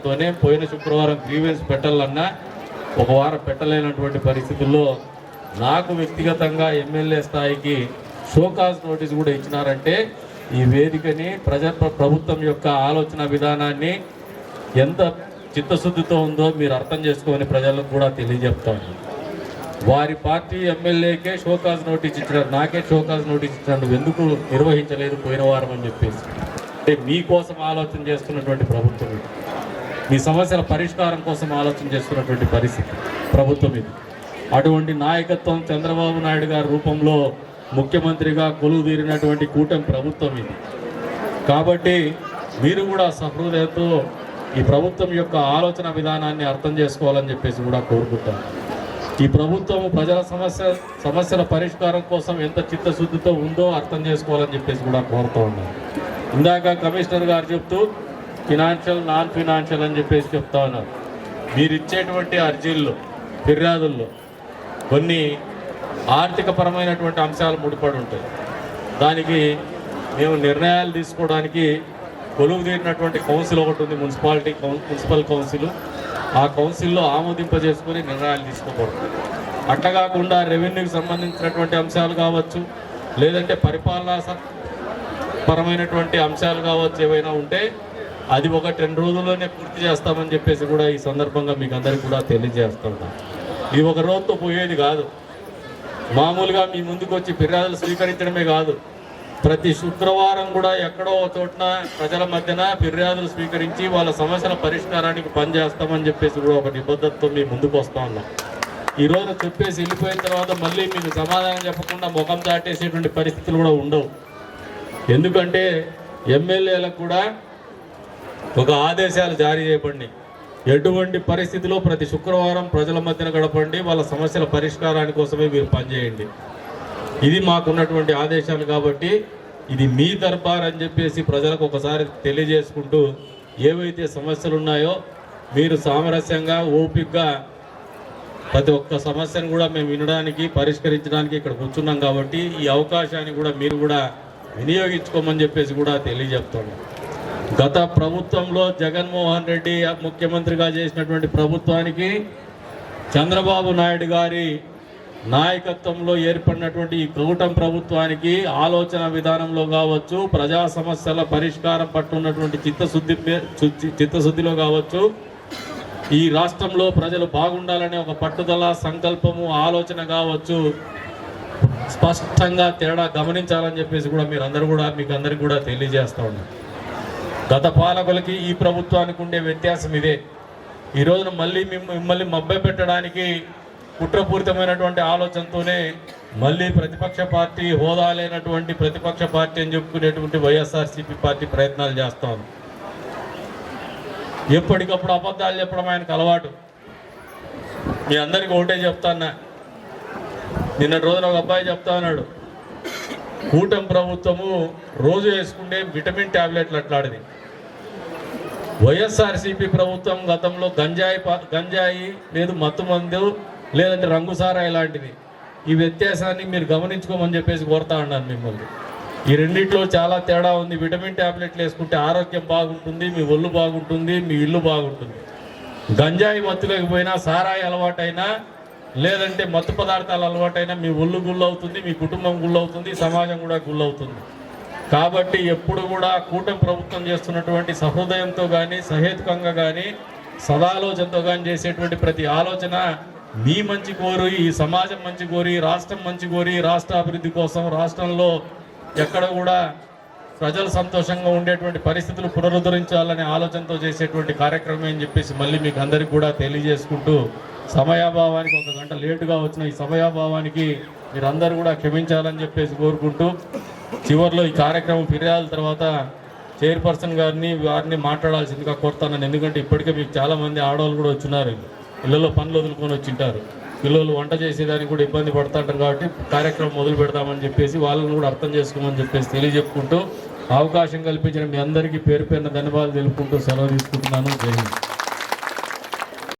ఆలోచనతోనే పోయిన శుక్రవారం గ్రీవెన్స్ పెట్టాలన్నా ఒక వారం పెట్టలేనటువంటి పరిస్థితుల్లో నాకు వ్యక్తిగతంగా ఎమ్మెల్యే స్థాయికి షోకాజ్ నోటీస్ కూడా ఇచ్చినారంటే ఈ వేదికని ప్రజా ప్రభుత్వం యొక్క ఆలోచన విధానాన్ని ఎంత చిత్తశుద్ధితో ఉందో మీరు అర్థం చేసుకోని ప్రజలకు కూడా తెలియజెప్తాను వారి పార్టీ ఎమ్మెల్యేకే షోకాజ్ నోటీస్ ఇచ్చినారు. నాకే షోకాజ్ నోటీస్ ఇచ్చినారు ఎందుకు నిర్వహించలేదు పోయిన వారం అని చెప్పేసి. అంటే మీకోసం ఆలోచన చేస్తున్నటువంటి ప్రభుత్వం మీ సమస్యల పరిష్కారం కోసం ఆలోచన చేస్తున్నటువంటి పరిస్థితి ప్రభుత్వం ఇది. అటువంటి నాయకత్వం చంద్రబాబు నాయుడు గారి రూపంలో ముఖ్యమంత్రిగా కొలువు తీరినటువంటి కూటమి ప్రభుత్వం ఇది. కాబట్టి మీరు కూడా సహృదయంతో ఈ ప్రభుత్వం యొక్క ఆలోచన విధానాన్ని అర్థం చేసుకోవాలని చెప్పేసి కూడా కోరుకుంటాను ఈ ప్రభుత్వం ప్రజల సమస్య సమస్యల పరిష్కారం కోసం ఎంత చిత్తశుద్ధితో ఉందో అర్థం చేసుకోవాలని చెప్పేసి కూడా కోరుతూ ఉన్నాను ఇందాక కమిషనర్ గారు చెప్తూ ఫినాన్షియల్ నాన్ ఫినాన్షియల్ అని చెప్పేసి చెప్తా ఉన్నారు. మీరు ఇచ్చేటువంటి అర్జీల్లో ఫిర్యాదుల్లో కొన్ని ఆర్థిక పరమైనటువంటి అంశాలు ముడిపడి ఉంటాయి. దానికి మేము నిర్ణయాలు తీసుకోవడానికి కొలువు తీరినటువంటి కౌన్సిల్ ఒకటి ఉంది మున్సిపాలిటీ కౌన్ మున్సిపల్ కౌన్సిల్. ఆ కౌన్సిల్లో ఆమోదింపజేసుకొని నిర్ణయాలు తీసుకోకూడదు. అట్లా కాకుండా రెవెన్యూకి సంబంధించినటువంటి అంశాలు కావచ్చు లేదంటే పరిపాలనా పరమైనటువంటి అంశాలు కావచ్చు ఏవైనా ఉంటే అది ఒక రెండు రోజుల్లోనే పూర్తి చేస్తామని చెప్పేసి కూడా ఈ సందర్భంగా మీకు అందరికీ కూడా తెలియజేస్తున్నాం ఇది ఒక రోజుతో పోయేది కాదు. మామూలుగా మీ ముందుకు వచ్చి ఫిర్యాదులు స్వీకరించడమే కాదు. ప్రతి శుక్రవారం కూడా ఎక్కడో ఒక చోటన ప్రజల మధ్యన ఫిర్యాదులు స్వీకరించి వాళ్ళ సమస్యల పరిష్కారానికి పనిచేస్తామని చెప్పేసి కూడా ఒక నిబద్ధతతో మీ ముందుకు వస్తా ఉన్నాం. ఈ రోజు చెప్పేసి వెళ్ళిపోయిన తర్వాత మళ్ళీ మీకు సమాధానం చెప్పకుండా ముఖం దాటేసేటువంటి పరిస్థితులు కూడా ఉండవు. ఎందుకంటే ఎమ్మెల్యేలకు కూడా ఒక ఆదేశాలు జారీ చేయబండి ఎటువంటి పరిస్థితిలో ప్రతి శుక్రవారం ప్రజల మధ్యన గడపండి వాళ్ళ సమస్యల పరిష్కారాని కోసమే మీరు పనిచేయండి. ఇది మాకున్నటువంటి ఆదేశాలు కాబట్టి ఇది మీ దర్బార్ అని చెప్పేసి ప్రజలకు ఒకసారి తెలియజేసుకుంటూ ఏవైతే సమస్యలు ఉన్నాయో మీరు సామరస్యంగా ఓపికగా ప్రతి ఒక్క సమస్యను కూడా మేము వినడానికి పరిష్కరించడానికి ఇక్కడ కూర్చున్నాం కాబట్టి ఈ అవకాశాన్ని కూడా మీరు కూడా వినియోగించుకోమని చెప్పేసి కూడా తెలియజెప్తాము గత ప్రభుత్వంలో జగన్మోహన్ రెడ్డి ముఖ్యమంత్రిగా చేసినటువంటి ప్రభుత్వానికి చంద్రబాబు నాయుడు గారి నాయకత్వంలో ఏర్పడినటువంటి ఈ కూటమి ప్రభుత్వానికి ఆలోచన విధానంలో కావచ్చు ప్రజా సమస్యల పరిష్కారం పట్ల ఉన్నటువంటి చిత్తశుద్ధి చిత్తశుద్ధిలో కావచ్చు ఈ రాష్ట్రంలో ప్రజలు బాగుండాలనే ఒక పట్టుదల సంకల్పము ఆలోచన కావచ్చు స్పష్టంగా తేడా గమనించాలని చెప్పేసి కూడా మీరు అందరూ కూడా మీకు అందరికి కూడా తెలియజేస్తా ఉన్నారు గత పాలకులకి ఈ ప్రభుత్వానికి ఉండే వ్యత్యాసం ఇదే. ఈ రోజున మళ్ళీ మిమ్మల్ని మభ్య పెట్టడానికి కుట్రపూరితమైనటువంటి ఆలోచనతోనే మళ్ళీ ప్రతిపక్ష పార్టీ హోదా లేనటువంటి ప్రతిపక్ష పార్టీ అని చెప్పుకునేటువంటి వైఎస్ఆర్సీపీ పార్టీ ప్రయత్నాలు చేస్తాం ఎప్పటికప్పుడు అబద్ధాలు చెప్పడం ఆయనకు అలవాటు. మీ అందరికీ ఒకటే చెప్తాన్నా. నిన్నటి రోజున ఒక అబ్బాయి చెప్తా ఉన్నాడు. కూటమి ప్రభుత్వము రోజు వేసుకుంటే విటమిన్ టాబ్లెట్లు అట్లాడిది. వైఎస్ఆర్సీపీ ప్రభుత్వం గతంలో గంజాయి గంజాయి లేదు మత్తు మందు లేదంటే రంగుసారా ఇలాంటివి ఈ వ్యత్యాసాన్ని మీరు గమనించుకోమని చెప్పేసి కోరుతా ఉన్నాను మిమ్మల్ని. ఈ రెండిట్లో చాలా తేడా ఉంది. విటమిన్ టాబ్లెట్లు వేసుకుంటే ఆరోగ్యం బాగుంటుంది మీ ఒళ్ళు బాగుంటుంది మీ ఇల్లు బాగుంటుంది. గంజాయి మత్తులేకపోయినా సారాయి అలవాటైనా లేదంటే మత్తు పదార్థాలు అలవాటైనా మీ ఒళ్ళు గుళ్ళవుతుంది మీ కుటుంబం గుళ్ళవుతుంది సమాజం కూడా గుళ్ళవుతుంది కాబట్టి ఎప్పుడు కూడా కూటమి ప్రభుత్వం చేస్తున్నటువంటి సహృదయంతో కానీ సహేతుకంగా కానీ సదాలోచనతో కానీ చేసేటువంటి ప్రతి ఆలోచన మీ మంచి కోరి ఈ సమాజం మంచి కోరి రాష్ట్రం మంచి కోరి రాష్ట్ర అభివృద్ధి కోసం రాష్ట్రంలో ఎక్కడ కూడా ప్రజలు సంతోషంగా ఉండేటువంటి పరిస్థితులు పునరుద్ధరించాలనే ఆలోచనతో చేసేటువంటి కార్యక్రమం అని చెప్పేసి మళ్ళీ మీకు అందరికి కూడా తెలియజేసుకుంటూ సమయాభావానికి ఒక గంట లేటుగా వచ్చిన ఈ సమయాభావానికి మీరందరూ కూడా క్షమించాలని చెప్పేసి కోరుకుంటూ చివరిలో ఈ కార్యక్రమం ఫిర్యాదుల తర్వాత చైర్పర్సన్ గారిని వారిని మాట్లాడాల్సిందిగా కోరుతానని ఎందుకంటే ఇప్పటికే మీకు చాలామంది ఆడవాళ్ళు కూడా వచ్చినారు. ఇళ్ళలో పనులు వదులుకొని వచ్చింటారు పిల్లలు వంట చేసేదానికి కూడా ఇబ్బంది పడుతుంటారు కాబట్టి కార్యక్రమం మొదలు పెడతామని చెప్పేసి వాళ్ళని కూడా అర్థం చేసుకోమని చెప్పేసి తెలియజెప్పుకుంటూ అవకాశం కల్పించిన మీ అందరికీ పేరు పేరున ధన్యవాదాలు తెలుపుకుంటూ సెలవు తీసుకుంటున్నాను. జై హింద్.